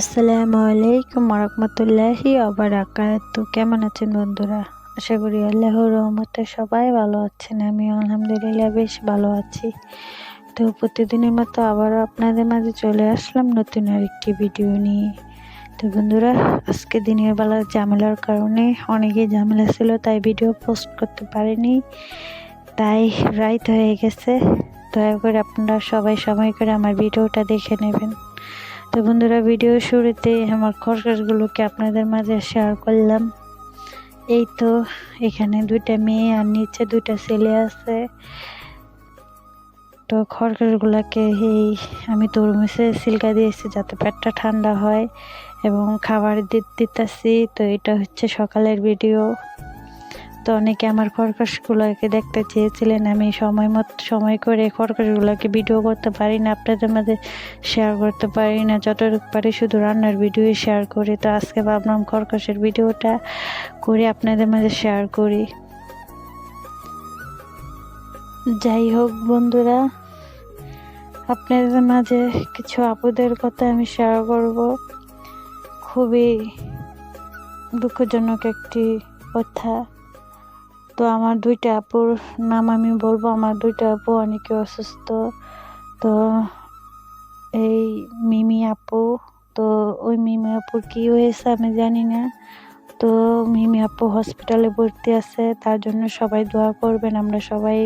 আসসালামু আলাইকুম রহমতুল্লাহি আবারাকাত কেমন আছেন বন্ধুরা? আশা করি আল্লাহর রহমতে সবাই ভালো আছেন আমি আলহামদুলিল্লাহ বেশ ভালো আছি। তো প্রতিদিনের মতো আবারও আপনাদের মাঝে চলে আসলাম নতুন আরেকটি ভিডিও নিয়ে। তো বন্ধুরা, আজকে দিনের বেলা ঝামেলার কারণে অনেকেই ঝামেলা ছিল, তাই ভিডিও পোস্ট করতে পারিনি। তাই রাইত হয়ে গেছে। দয়া করে আপনারা সবাই সময় করে আমার ভিডিওটা দেখে নেবেন। তো বন্ধুরা ভিডিও শুরুতে আমার খরগোশগুলোকে আপনাদের মাঝে শেয়ার করলাম। এই তো, এখানে দুইটা মেয়ে আর নিচে দুইটা ছেলে আছে। তো খরগোশগুলোকে এই, আমি তরমুজে সিলকা দিয়েছি যাতে পেটটা ঠান্ডা হয় এবং খাবার দিতেছি। তো এটা হচ্ছে সকালের ভিডিও তো অনেকে আমার খরগোশগুলোকে দেখতে চেয়েছিলেন। আমি সময় মতো, সময় করে খরগোশগুলোকে ভিডিও করতে পারি না, আপনাদের মাঝে শেয়ার করতে পারি না। যতটুকু পারি শুধু রান্নার ভিডিও শেয়ার করি। তো আজকে ভাবলাম খরগোশের ভিডিওটা করে আপনাদের মাঝে শেয়ার করি। যাই হোক বন্ধুরা, আপনাদের মাঝে কিছু আপুদের কথা আমি শেয়ার করব। খুবই দুঃখজনক একটি কথা। তো আমার দুইটা আপুর নাম আমি বলব। আমার দুইটা আপু অনেকে অসুস্থ। তো এই মিমি আপু, তো ওই মিমি আপুর কী হয়েছে আমি জানি না। তো মিমি আপু হসপিটালে ভর্তি আছে, তার জন্য সবাই দোয়া করবেন। আমরা সবাই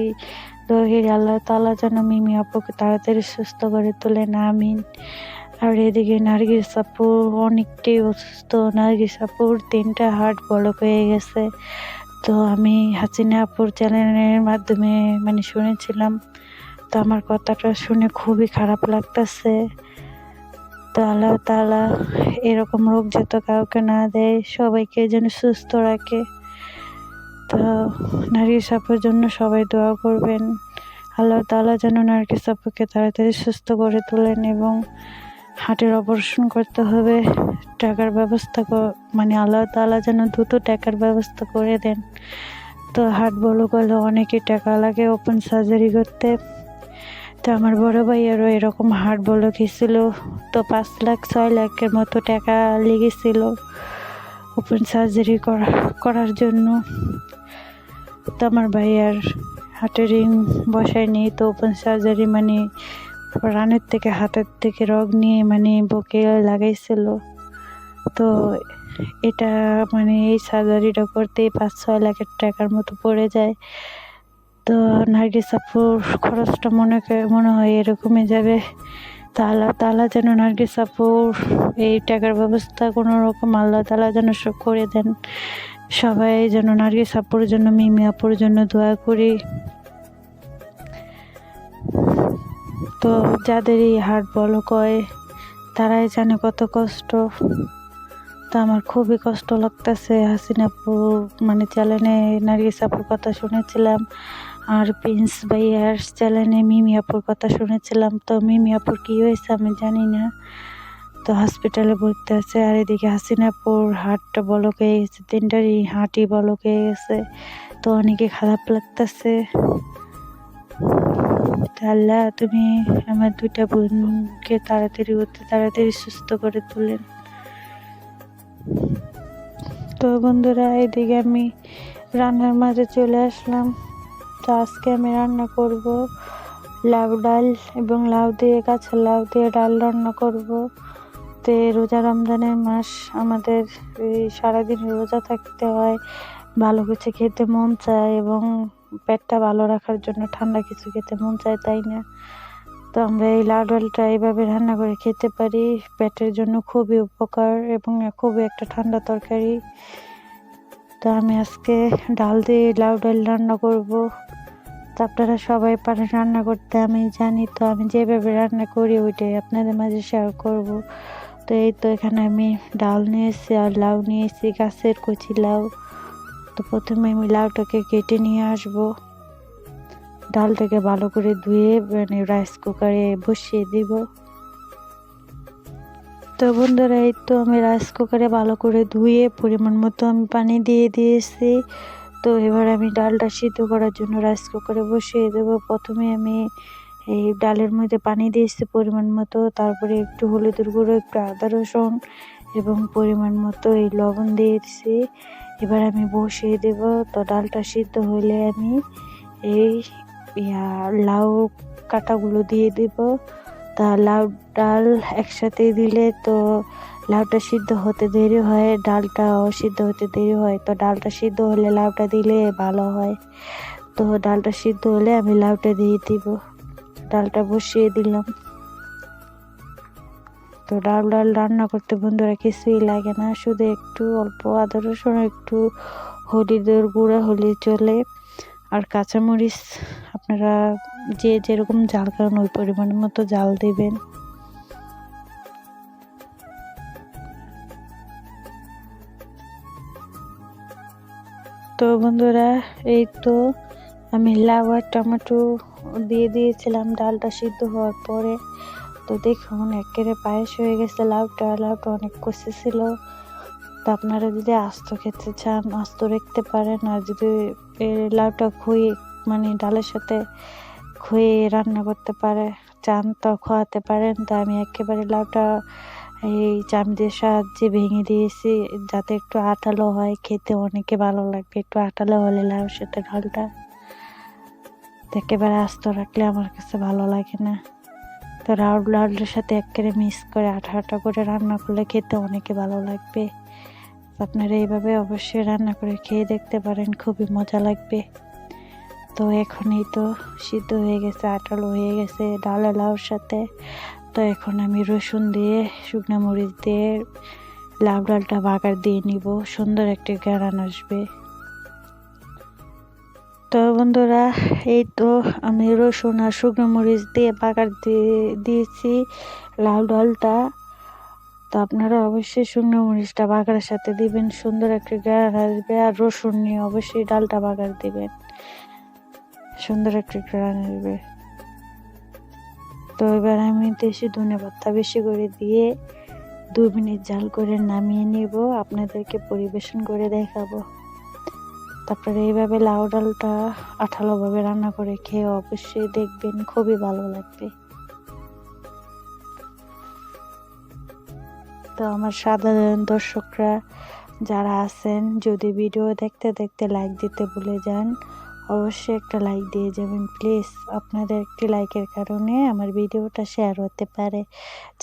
দোহির আল্লাহ তালা যেন মিমি আপুকে তাড়াতাড়ি সুস্থ করে তোলেন আমিন। আর এদিকে নার্গিস আপু অনেকটাই অসুস্থ। নার্গিস আপুর তিনটা হার্ট বলক হয়ে গেছে। তো আমি হাসিনা আপুর চ্যানেলের মাধ্যমে মানে শুনেছিলাম। তো আমার কথাটা শুনে খুবই খারাপ লাগতেছে। তো আল্লাহ তালা এরকম রোগ যত কাউকে না দেয়, সবাইকে যেন সুস্থ রাখে। তো নার্গিস আপুর জন্য সবাই দোয়া করবেন। আল্লাহ তালা যেন নার্গিস আপুকে তাড়াতাড়ি সুস্থ করে তোলেন এবং হার্টের অপারেশন করতে হবে। টাকার ব্যবস্থা মানে আল্লাহ তালা যেন দ্রুত টাকার ব্যবস্থা করে দেন। তো হার্ট বলো করলে অনেকই টাকা লাগে ওপেন সার্জারি করতে। তো আমার বড় ভাইয়েরও এরকম হার্ট বলো গেছিল তো পাঁচ লাখ, ছয় লাখের মতো টাকা লেগেছিল ওপেন সার্জারি করা, করার জন্য। তো আমার ভাইয়ার হার্টের রিং বসায়নি, তো ওপেন সার্জারি মানে রানের থেকে, হাতের থেকে রগ নিয়ে মানে বুকে লাগাইছিল। তো এটা মানে এই সার্জারিটা করতেই পাঁচ ছয় লাখের টাকার মতো পড়ে যায়। তো নার্গিস আপুর খরচটা মনে মনে হয় এরকমই যাবে। তালা তালা যেন নার্গিস আপুর এই টাকার ব্যবস্থা কোনো রকম আল্লাহ তালা যেন সব করে দেন। সবাই যেন নার্গিস আপুর জন্য, মিমি আপুর জন্য দোয়া করি। তো যাদের এই হার্ট বলো হয় তারাই জানে কত কষ্ট। তো আমার খুবই কষ্ট লাগতেছে হাসিনাপুর মানে চ্যানেলে নার্গিস আপুর কথা শুনেছিলাম, আর প্রিন্স ভাইয়ার চ্যানেলে মিমি আপুর কথা শুনেছিলাম। তো মিমি আপুর কী হয়েছে আমি জানি না। তো হসপিটালে ভর্তি আছে আর এদিকে হাসিনাপুর হাটটা বলক হয়ে গেছে, তিনটারই হাঁটি বলক হয়ে গেছে। তো অনেকে খারাপ লাগতেছে। আল্লাহ, তুমি আমার দুইটা বোনকে তাড়াতাড়ি করতে তাড়াতাড়ি সুস্থ করে তুলেন। তো বন্ধুরা, এদিকে আমি রান্নার মাঝে চলে আসলাম। তো আজকে আমি রান্না করব লাউ ডাল এবং লাউ দিয়ে কাঁচা লাউ দিয়ে ডাল রান্না করব। তো রোজা রমজানের মাস, আমাদের সারাদিন রোজা থাকতে হয়, ভালো কিছু খেতে মন চায় এবং পেটটা ভালো রাখার জন্য ঠান্ডা কিছু খেতে মন চায় তাই না? তো আমরা এই লাউ ডালটা এইভাবে রান্না করে খেতে পারি। পেটের জন্য খুবই উপকার এবং খুবই একটা ঠান্ডা তরকারি। তো আমি আজকে ডাল দিয়ে লাউ ডাল রান্না করব। তো আপনারা সবাই পারেন রান্না করতে, আমি জানি, তো আমি যেভাবে রান্না করি ওইটাই আপনাদের মাঝে শেয়ার করব। তো এই তো এখানে আমি ডাল নিয়েছি আর লাউ নিয়েছি, গাছের কচি লাউ। তো প্রথমে আমি লাউটাকে কেটে নিয়ে আসব। ডালটাকে ভালো করে ধুয়ে মানে রাইস কুকারে বসিয়ে দিব। তো বন্ধুরা, এই তো আমি রাইস কুকারে ভালো করে ধুয়ে পরিমাণ মতো আমি পানি দিয়ে দিয়েছি। তো এবার আমি ডালটা সিদ্ধ করার জন্য রাইস কুকারে বসিয়ে দেব। প্রথমে আমি এই ডালের মধ্যে পানি দিয়েছি পরিমাণ মতো, তারপরে একটু হলুদের গুঁড়ো, একটু আদা রসুন এবং পরিমাণ মতো এই লবণ দিয়েছি। এবার আমি বসিয়ে দেব। তো ডালটা সিদ্ধ হলে আমি এই লাউ কাটাগুলো দিয়ে দেব। তা লাউ ডাল একসাথে দিলে তো লাউটা সিদ্ধ হতে দেরি হয়, ডালটাও সিদ্ধ হতে দেরি হয়। তো ডালটা সিদ্ধ হলে লাউটা দিলে ভালো হয়। তো ডালটা সিদ্ধ হলে আমি লাউটা দিয়ে দিব। ডালটা বসিয়ে দিলাম। তো ডাল ডাল রান্না করতে বন্ধুরা কিছুই লাগে না, শুধু একটু অল্প আদা, রসুন, একটু হলুদের গুঁড়া হলে চলে। আর কাঁচামরিচ আপনারা যে যেরকম জাল খান, ওই পরিমাণের মতো জাল দেবেন। তো বন্ধুরা, এই তো আমি লাউ আর টমেটো দিয়ে দিয়েছিলাম, ডালটা সিদ্ধ হওয়ার পরে। তো দেখুন, একেবারে পায়েস হয়ে গেছে, লাউটা লাউটা অনেক কষে ছিল। তো আপনারা যদি আস্ত খেতে চান, আস্ত রাখতে পারেন, আর যদি লাউটা খুঁয়ে মানে ডালের সাথে খুঁয়ে রান্না করতে পারে, চান তো খাওয়াতে পারেন। তা আমি একেবারে লাউটা এই চামচের সাহায্যে ভেঙে দিয়েছি, যাতে একটু আঠালো হয়, খেতে অনেকে ভালো লাগবে, একটু আঠালো হলে লাউর সাথে ডালটা। একেবারে আস্ত রাখলে আমার কাছে ভালো লাগে না। তো রাউল ডালটার সাথে একেবারে মিক্স করে আঠা আঠা করে রান্না করলে খেতে অনেকে ভালো লাগবে। আপনারা এইভাবে অবশ্যই রান্না করে খেয়ে দেখতে পারেন, খুবই মজা লাগবে। তো এখনই তো সিদ্ধ হয়ে গেছে আঠালো হয়ে গেছে ডালে লাউর সাথে। তো এখন আমি রসুন দিয়ে, শুকনো মরিচ দিয়ে লাউ ডালটা বাগার দিয়ে নিব, সুন্দর একটি গ্যারান আসবে। তো বন্ধুরা, এই তো আমি রসুন আর শুকনো মরিচ দিয়ে দিয়ে দিয়েছি লাল ডালটা। তো আপনারা অবশ্যই শুকনো মরিচটা বাগারের সাথে দিবেন, সুন্দর একটা গ্রান আসবে আর রসুন নিয়ে অবশ্যই ডালটা বাগার দিবেন। সুন্দর একটা গ্রান আসবে। তো এবার আমি দেশি ধনে পাতা বেশি করে দিয়ে দু মিনিট জাল করে নামিয়ে নিব, আপনাদেরকে পরিবেশন করে দেখাবো। তারপরে এইভাবে লাউ ডালটা আঠালোভাবে রান্না করে খেয়ে অবশ্যই দেখবেন খুবই ভালো লাগবে। তো আমার সাধারণ দর্শকরা যারা আছেন, যদি ভিডিও দেখতে দেখতে লাইক দিতে ভুলে যান, অবশ্যই একটা লাইক দিয়ে যাবেন। প্লিজ আপনাদের একটি লাইকের কারণে আমার ভিডিওটা শেয়ার হতে পারে।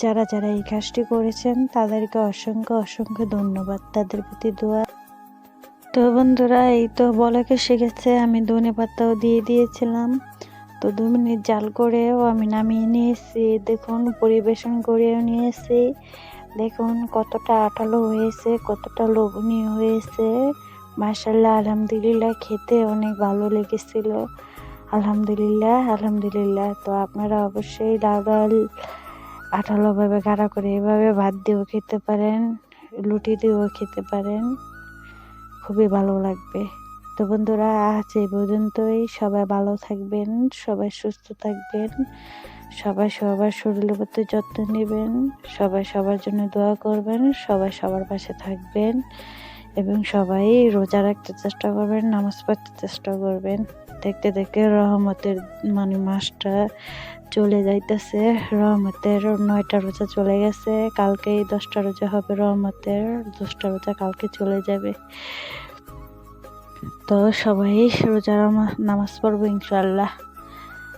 যারা যারা এই কাজটি করেছেন, তাদেরকে অসংখ্য অসংখ্য ধন্যবাদ। তাদের প্রতি দোয়া তো বন্ধুরা, এই তো বলাকে শিখেছে আমি ধনে পাতাও দিয়ে দিয়েছিলাম। তো দু মিনিট জাল করেও আমি নামিয়ে নিয়েছি। দেখুন, পরিবেশন করেও নিয়েছি। দেখুন, কতটা আঠালো হয়েছে, কতটা লোভনীয় হয়েছে। মার্শাল্লাহ আলহামদুলিল্লাহ, খেতে অনেক ভালো লেগেছিল। আলহামদুলিল্লাহ আলহামদুলিল্লাহ। তো আপনারা অবশ্যই ডাল আঠালোভাবে গাড়া করে এভাবে ভাত দিয়েও খেতে পারেন, লুটি দিয়েও খেতে পারেন। খুবই ভালো লাগবে। তো বন্ধুরা, আজ এই পর্যন্তই। সবাই ভালো থাকবেন, সবাই সুস্থ থাকবেন, সবাই সবার শরীরের প্রতি যত্ন নেবেন, সবাই সবার জন্য দোয়া করবেন, সবাই সবার পাশে থাকবেন। এবং সবাই রোজা রাখতে চেষ্টা করবেন, নামাজ পড়তে চেষ্টা করবেন। দেখতে দেখতে রহমতের মানে মাসটা চলে যাইতেছে। রহমতের নয়টা রোজা চলে গেছে। কালকেই দশটা রোজা হবে রহমতের, দশটা রোজা কালকে চলে যাবে। তো সবাই রোজা নামাজ পড়ব ইনশাল্লাহ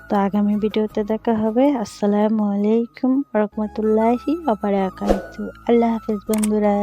তো আগামী ভিডিওতে দেখা হবে। আসসালামু আলাইকুম রহমতুল্লাহি আবার আল্লাহ হাফিজ বন্ধুরা।